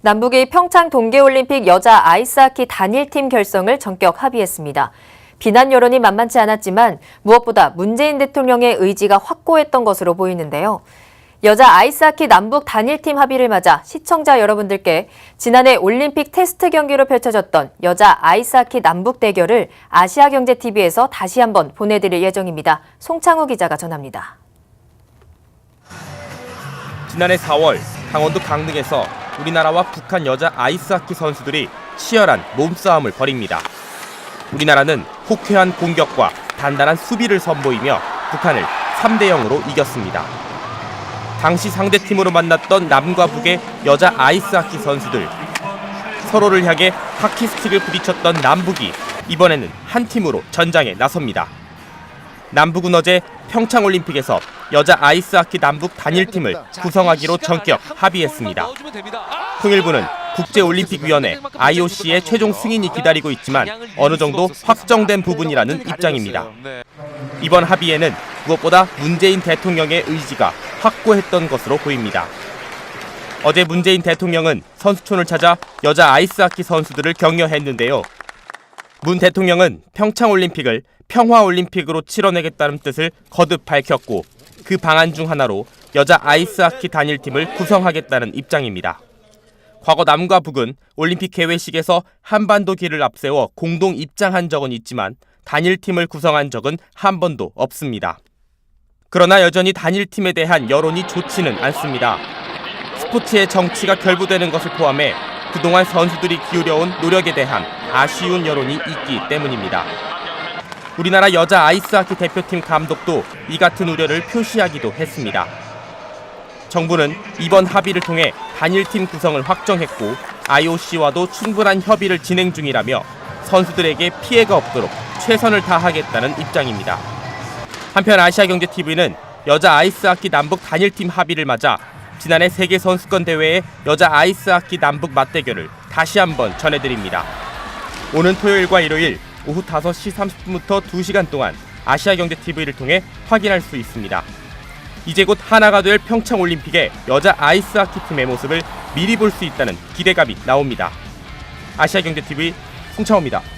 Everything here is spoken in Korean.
남북이 평창 동계올림픽 여자 아이스하키 단일팀 결성을 전격 합의했습니다. 비난 여론이 만만치 않았지만 무엇보다 문재인 대통령의 의지가 확고했던 것으로 보이는데요. 여자 아이스하키 남북 단일팀 합의를 맞아 시청자 여러분들께 지난해 올림픽 테스트 경기로 펼쳐졌던 여자 아이스하키 남북 대결을 아시아경제TV에서 다시 한번 보내드릴 예정입니다. 송창우 기자가 전합니다. 지난해 4월 강원도 강릉에서 우리나라와 북한 여자 아이스하키 선수들이 치열한 몸싸움을 벌입니다. 우리나라는 호쾌한 공격과 단단한 수비를 선보이며 북한을 3대 0으로 이겼습니다. 당시 상대팀으로 만났던 남과 북의 여자 아이스하키 선수들 서로를 향해 하키 스틱을 부딪혔던 남북이 이번에는 한 팀으로 전장에 나섭니다. 남북은 어제 평창올림픽에서 여자 아이스하키 남북 단일팀을 구성하기로 전격 합의했습니다. 통일부는 국제올림픽위원회 IOC의 최종 승인이 기다리고 있지만 어느 정도 확정된 부분이라는 입장입니다. 이번 합의에는 무엇보다 문재인 대통령의 의지가 확고했던 것으로 보입니다. 어제 문재인 대통령은 선수촌을 찾아 여자 아이스하키 선수들을 격려했는데요. 문 대통령은 평창올림픽을 평화올림픽으로 치러내겠다는 뜻을 거듭 밝혔고 그 방안 중 하나로 여자 아이스하키 단일팀을 구성하겠다는 입장입니다. 과거 남과 북은 올림픽 개회식에서 한반도 길을 앞세워 공동 입장한 적은 있지만 단일팀을 구성한 적은 한 번도 없습니다. 그러나 여전히 단일팀에 대한 여론이 좋지는 않습니다. 스포츠의 정치가 결부되는 것을 포함해 그동안 선수들이 기울여온 노력에 대한 아쉬운 여론이 있기 때문입니다. 우리나라 여자 아이스하키 대표팀 감독도 이 같은 우려를 표시하기도 했습니다. 정부는 이번 합의를 통해 단일팀 구성을 확정했고 IOC와도 충분한 협의를 진행 중이라며 선수들에게 피해가 없도록 최선을 다하겠다는 입장입니다. 한편 아시아경제TV는 여자 아이스하키 남북 단일팀 합의를 맞아 지난해 세계 선수권 대회의 여자 아이스하키 남북 맞대결을 다시 한번 전해드립니다. 오는 토요일과 일요일 오후 5시 30분부터 2시간 동안 아시아경제TV를 통해 확인할 수 있습니다. 이제 곧 하나가 될 평창올림픽의 여자 아이스하키 팀의 모습을 미리 볼 수 있다는 기대감이 나옵니다. 아시아경제TV 송창호입니다.